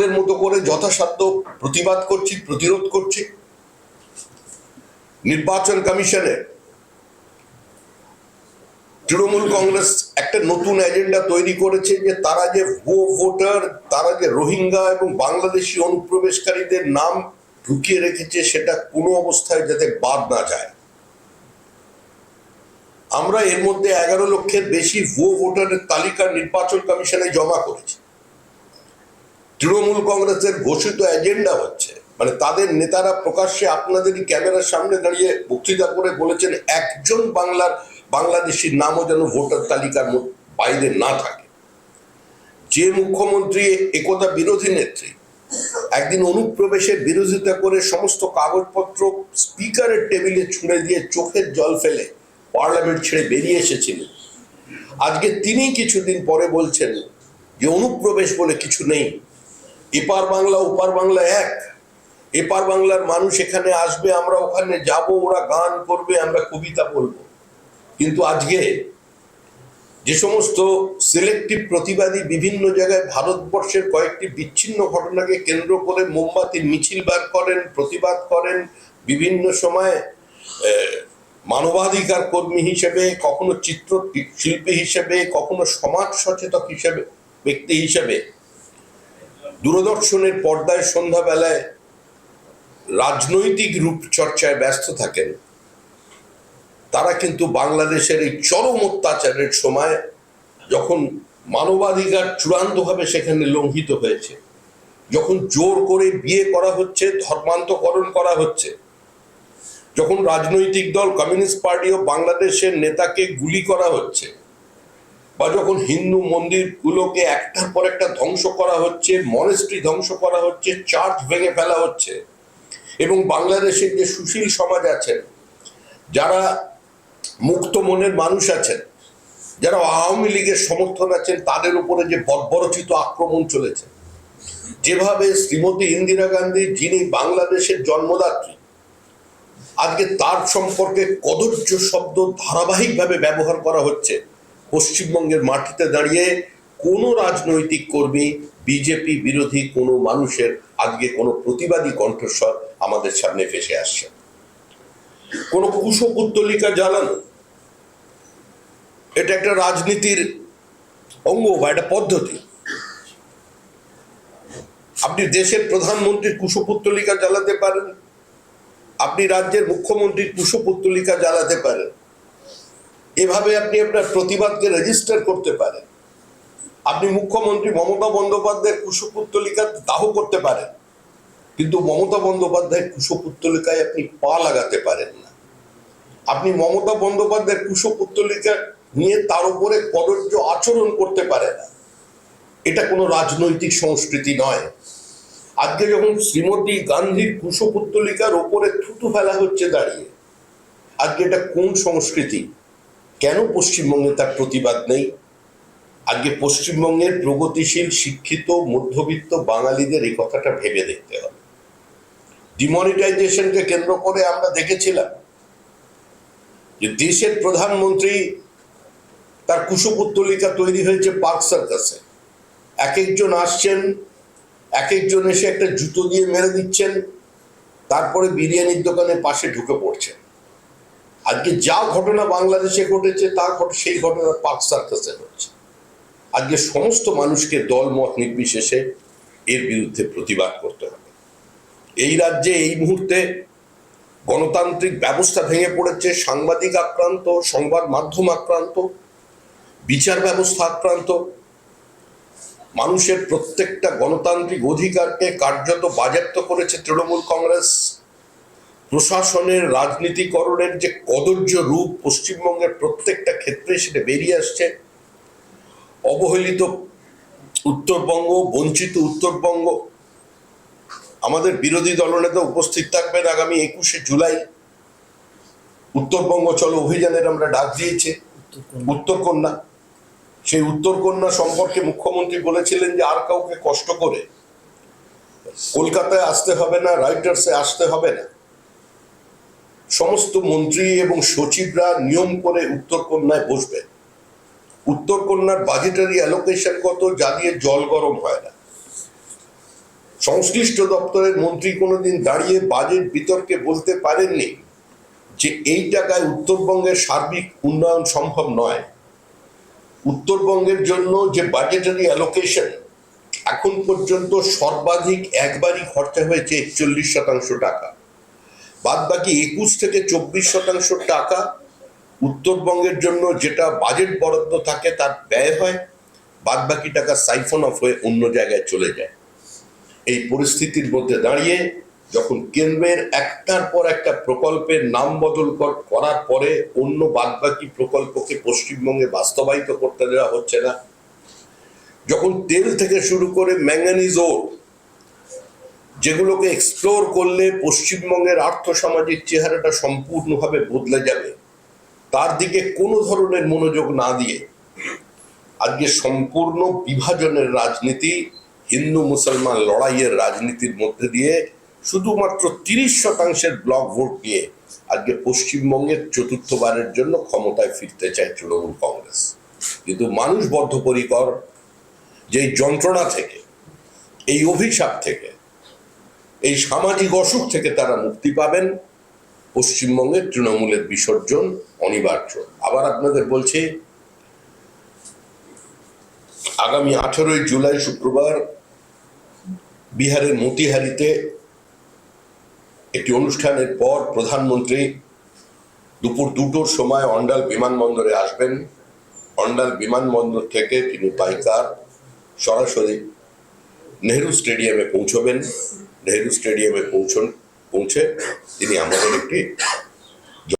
আমাদের মতো করে যথাসাধ্য প্রতিবাদ করছি, প্রতিরোধ করছি। নির্বাচন কমিশনে তৃণমূল কংগ্রেস একটা নতুন এজেন্ডা তৈরি করেছে যে তারা যে ভুয়ো ভোটার, তারা যে রোহিঙ্গা এবং বাংলাদেশি অনুপ্রবেশকারীদের নাম ঢুকিয়ে রেখেছে সেটা কোনো অবস্থায় যাতে বাদ না যায়। আমরা এর মধ্যে এগারো লক্ষের বেশি ভুয়ো ভোটারের তালিকা নির্বাচন কমিশনে জমা করেছি। তৃণমূল কংগ্রেসের ঘোষিত এজেন্ডা হচ্ছে। মানে তাদের নেতারা প্রকাশ্যে আপনাদেরই ক্যামেরার সামনে দাঁড়িয়ে বক্তৃতা করে বলেছেন, একজন বাংলার বাংলাদেশির নামও যেন ভোটার তালিকার বাইরে না থাকে। যে মুখ্যমন্ত্রী একদা বিরোধী নেত্রী, একদিন অনুপ্রবেশের বিরোধিতা করে সমস্ত কাগজপত্র স্পিকারের টেবিলে ছুঁড়ে দিয়ে চোখের জল ফেলে পার্লামেন্ট ছেড়ে বেরিয়ে এসেছিলেন। আজকে তিনি কিছুদিন পরে বলছেন যে অনুপ্রবেশ বলে কিছু নেই। এপার বাংলা, ওপার বাংলা এক। এপার বাংলার মানুষ এখানে আসবে, আমরা ওখানে যাব, ওরা গান করবে, আমরা কবিতা বলব। কিন্তু আজকে যে সমস্ত সিলেক্টিভ প্রতিবাদী বিভিন্ন জায়গায় ভারতবর্ষের কয়েকটি বিচ্ছিন্ন ঘটনাকে কেন্দ্র করে মোমবাতির মিছিল বার করেন, প্রতিবাদ করেন, বিভিন্ন সময় মানবাধিকার কর্মী হিসেবে, কখনো চিত্র শিল্পী হিসেবে, কখনো সমাজ সচেতক হিসেবে, ব্যক্তি হিসেবে দূরদর্শনের পর্দায় সন্ধ্যাবেলায় রাজনৈতিক রূপচর্চায় ব্যস্ত থাকেন। তারা কিন্তু বাংলাদেশের এই চরম অত্যাচারের সময় যখন মানবাধিকার চূড়ান্তভাবে সেখানে লঙ্ঘিত হয়েছে, যখন জোর করে বিয়ে করা হচ্ছে, ধর্মান্তকরণ করা হচ্ছে, যখন রাজনৈতিক দল কমিউনিস্ট পার্টি ও বাংলাদেশের নেতাকে গুলি করা হচ্ছে বা যখন হিন্দু মন্দিরগুলোকে একটার পর একটা ধ্বংস করা হচ্ছে মনেস্ট্রি ধ্বংস করা হচ্ছে চার্চ ভেঙে ফেলা হচ্ছে এবং বাংলাদেশের যে সুশীল সমাজ আছেন, যারা মুক্ত মনের মানুষ আছেন, যারা আওয়ামী লীগের সমর্থন আছেন, তাদের উপরে যে বর্বরচিত আক্রমণ চলেছে, যেভাবে শ্রীমতী ইন্দিরা গান্ধী, যিনি বাংলাদেশের জন্মদাত্রী, আজকে তার সম্পর্কে কদর্য শব্দ ধারাবাহিকভাবে ব্যবহার করা হচ্ছে পশ্চিমবঙ্গের মাটিতে দাঁড়িয়ে কোনো রাজনৈতিক কর্মী বিজেপি বিরোধী কোনো মানুষের আজকে কোনো প্রতিবাদী কণ্ঠস্বর আমাদের সামনে ভেসে আসছে। কোনো কুশপুত্তলিকা জ্বালানো, এটা একটা রাজনীতির অঙ্গ বা একটা পদ্ধতি। আপনি দেশের প্রধানমন্ত্রীর কুশপুত্তলিকা জ্বালাতে পারেন, আপনি রাজ্যের মুখ্যমন্ত্রীর কুশপুত্তলিকা জ্বালাতে পারেন। এভাবে আপনি আপনার প্রতিবাদকে রেজিস্টার করতে পারেন। আপনি মুখ্যমন্ত্রী মমতা বন্দ্যোপাধ্যায়ের কুশপুত্তলিকা দাহ করতে পারেন, কিন্তু মমতা বন্দ্যোপাধ্যায়ের কুশপুত্তলিকায় আপনি পা লাগাতে পারেন না। আপনি মমতা বন্দ্যোপাধ্যায়ের কুশপুত্তলিকা নিয়ে তার উপরে কদর্য আচরণ করতে পারে না। এটা কোনো রাজনৈতিক সংস্কৃতি নয়। আজকে যখন শ্রীমতী গান্ধীর কুশপুত্তলিকার ওপরে থুতু ফেলা হচ্ছে দাঁড়িয়ে, আজকে এটা কোন সংস্কৃতি? কেন পশ্চিমবঙ্গে তার প্রতিবাদ নেই? আজকে পশ্চিমবঙ্গের প্রগতিশীল, শিক্ষিত, মধ্যবিত্ত বাঙালিদের এই কথাটা ভেবে দেখতে হবে। ডিমনিটাইজেশনকে কেন্দ্র করে আমরা দেখেছিলাম যে দেশের প্রধানমন্ত্রী তার কুশপুত্তলিকা তৈরি হয়েছে পার্ক সার্কাসে। এক একজন আসছেন, এক একজন এসে একটা জুতো দিয়ে মেরে দিচ্ছেন, তারপরে বিরিয়ানির দোকানে পাশে ঢুকে পড়ছেন। আজকে যা ঘটনা বাংলাদেশে ঘটেছে, তা ঘটে, সেই ঘটনা পার্ক সার্কাসে হচ্ছে। আজকে সমস্ত মানুষকে দল মত নির্বিশেষে এর বিরুদ্ধে প্রতিবাদ করতে হবে। এই রাজ্যে এই মুহূর্তে গণতান্ত্রিক ব্যবস্থা ভেঙে পড়েছে, সাংবাদিক আক্রান্ত, সংবাদ মাধ্যম আক্রান্ত, বিচার ব্যবস্থা আক্রান্ত। মানুষের প্রত্যেকটা গণতান্ত্রিক অধিকারকে কার্যত বাজেয়াপ্ত করেছে তৃণমূল কংগ্রেস। প্রশাসনের রাজনীতিকরণের যে কদর্য রূপ পশ্চিমবঙ্গের প্রত্যেকটা ক্ষেত্রে সেটা বেরিয়ে আসছে। অবহেলিত উত্তরবঙ্গ, বঞ্চিত উত্তরবঙ্গ, আমাদের বিরোধী দলনেতা উপস্থিত থাকবেন আগামী একুশে জুলাই। উত্তরবঙ্গ চলো অভিযানের আমরা ডাক দিয়েছি। উত্তরকন্যা, সেই উত্তরকন্যা সম্পর্কে মুখ্যমন্ত্রী বলেছিলেন যে আর কাউকে কষ্ট করে কলকাতায় আসতে হবে না রাইটার্সে আসতে হবে না। সমস্ত মন্ত্রী এবং সচিবরা নিয়ম করে উত্তরকন্যায় বসবে। উত্তরকন্যার বাজেটারি অ্যালোকেশন কত যা দিয়ে জল গরম হয় না। সংশ্লিষ্ট দপ্তরের মন্ত্রী কোনোদিন দাঁড়িয়ে বাজেট বিতর্কে বলতে পারেননি যে এই টাকায় উত্তরবঙ্গের সার্বিক উন্নয়ন সম্ভব নয়। উত্তরবঙ্গের জন্য যে বাজেটারি অ্যালোকেশন এখন পর্যন্ত সর্বাধিক একবারই খরচা হয়েছে একচল্লিশ শতাংশ টাকা। বাদ বাকি একুশ থেকে চব্বিশ শতাংশ টাকা উত্তরবঙ্গের জন্য যেটা বাজেট বরাদ্দ থাকে তার ব্যয় হয় বাদ বাকি টাকা সাইফন অফ হয়ে অন্য জায়গায় চলে যায়। এই পরিস্থিতির মধ্যে দাঁড়িয়ে যখন কেন্দ্রের একটার পর একটা প্রকল্পের নাম বদল করার পরে অন্য বাদবাকি প্রকল্পকে পশ্চিমবঙ্গে বাস্তবায়িত করতে দেওয়া হচ্ছে না। যখন তেল থেকে শুরু করে ম্যাঙ্গানিজ ওর যেগুলোকে এক্সপ্লোর করলে পশ্চিমবঙ্গের আর্থসামাজিক চেহারাটা সম্পূর্ণভাবে বদলে যাবে। তার দিকে কোনো ধরনের মনোযোগ না দিয়ে আজকে সম্পূর্ণ বিভাজনের রাজনীতি, হিন্দু মুসলমান লড়াইয়ের রাজনীতির মধ্যে দিয়ে শুধুমাত্র তিরিশ শতাংশের ব্লক ভোট নিয়ে আজকে পশ্চিমবঙ্গের চতুর্থবারের জন্য ক্ষমতায় ফিরতে চায় তৃণমূল কংগ্রেস। কিন্তু মানুষ বদ্ধপরিকর যে যন্ত্রণা থেকে, এই অভিশাপ থেকে এই সামাজিক অসুখ থেকে তারা মুক্তি পাবেন। পশ্চিমবঙ্গের তৃণমূলের বিসর্জন অনিবার্য। আবার আপনাদের বলছি, আগামী আঠেরোই জুলাই শুক্রবার বিহারের মতিহারিতে একটি অনুষ্ঠানের পর প্রধানমন্ত্রী দুপুর দুটোর সময় অন্ডাল বিমানবন্দরে আসবেন। অন্ডাল বিমানবন্দর থেকে তিনি বাইকার সরাসরি নেহেরু স্টেডিয়ামে পৌঁছবেন। নেহেরু স্টেডিয়ামে পৌঁছন পৌঁছে তিনি আমাদের একটি